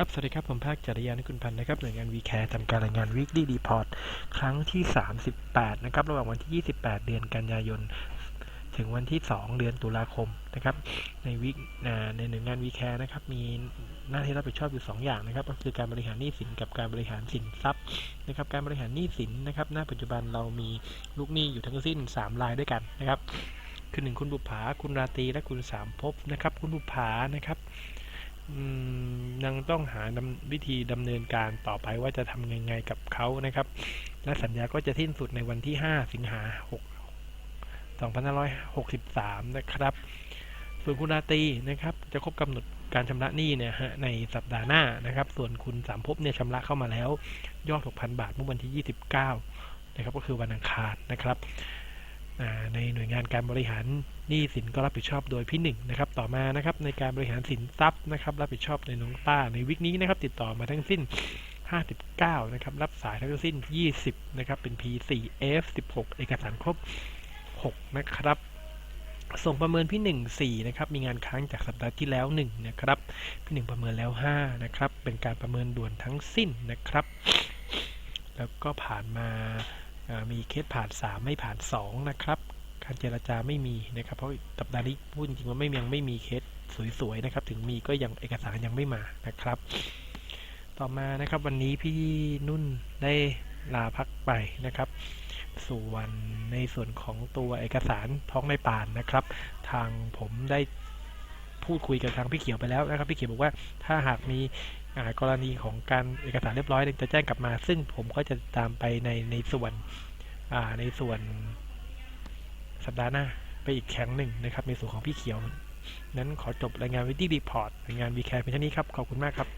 ครับ สวัสดีครับ ผมภาคจริยานิคุณพันธ์นะครับ หน่วยงาน v c a r e ทำการรายงาน Weekly Report ครั้งที่ 38 นะครับ ระหว่างวันที่ 28 เดือนกันยายน ถึงวันที่ 2 เดือนตุลาคม นะครับ ในวิกในหน่วยงาน v c a r e นะครับ มีหน้าที่รับผิดชอบอยู่ 2 อย่างนะครับ ก็คือการบริหารหนี้สินกับการบริหารสินทรัพย์นะครับ การบริหารหนี้สินนะครับ ณ ปัจจุบันเรามีลูกหนี้อยู่ทั้งสิ้น 3 รายด้วยกันนะครับ คือหนึ่งคุณบุภาคุณราตรี และคุณสามภพนะครับ คุณบุภานะครับ ยังต้องหาวิธีดำเนินการต่อไปว่าจะทำยังไงกับเขานะครับ และสัญญาก็จะสิ้นสุดในวันที่ 5 สิงหา6 2563 นะครับ ส่วนคุณราตรีนะครับ จะครบกำหนดการชำระหนี้เนี่ยฮะในสัปดาห์หน้านะครับ ส่วนคุณสามภพเนี่ยชำระเข้ามาแล้ว ยอด 6,000 บาทเมื่อวันที่ 29 นะครับ ก็คือวันอังคารนะครับ ในหน่วยงานการบริหารหนี้สินก็รับผิดชอบโดยพี่หนึ่งนะครับ ต่อมานะครับในการบริหารสินทรัพย์นะครับ รับผิดชอบในน้องต้าในวิกนี้นะครับ ติดต่อมาทั้งสิ้น 59 นะครับ รับสายทั้งสิ้น 20 นะครับ เป็น P4F 16 เอกสารครบ 6 นะครับส่งประเมินพี่หนึ่ง4นะครับ มีงานค้างจากสัปดาห์ที่แล้ว 1 นะครับ พี่หนึ่งประเมินแล้ว 5 นะครับ เป็นการประเมินด่วนทั้งสิ้นนะครับ แล้วก็ผ่านมา มีเคสผ่าน 3 ไม่ผ่าน 2 นะครับ การเจรจาไม่มีนะครับ เพราะสัปดาห์นี้พูดจริงว่าไม่ยังไม่มีเคสสวยๆนะครับ ถึงมีก็ยังเอกสารยังไม่มานะครับ ต่อมานะครับวันนี้พี่นุ่นได้ลาพักไปนะครับ ส่วนในส่วนของตัวเอกสารท้องในป่านนะครับ ทางผมได้ พูดคุยกับทางพี่เขียวไปแล้วนะครับพี่เขียวบอกว่าถ้าหากมีกรณีของการเอกสารเรียบร้อยจะแจ้งกลับมา ซึ่งผมก็จะตามไปในในส่วนในส่วนสัปดาห์หน้าไปอีกแข็งหนึ่งนะครับในส่วนของพี่เขียว นั้นขอจบรายงานวิดีรีพอร์ตรายงานวีแคร์เพียงเท่านี้ครับ ขอบคุณมากครับ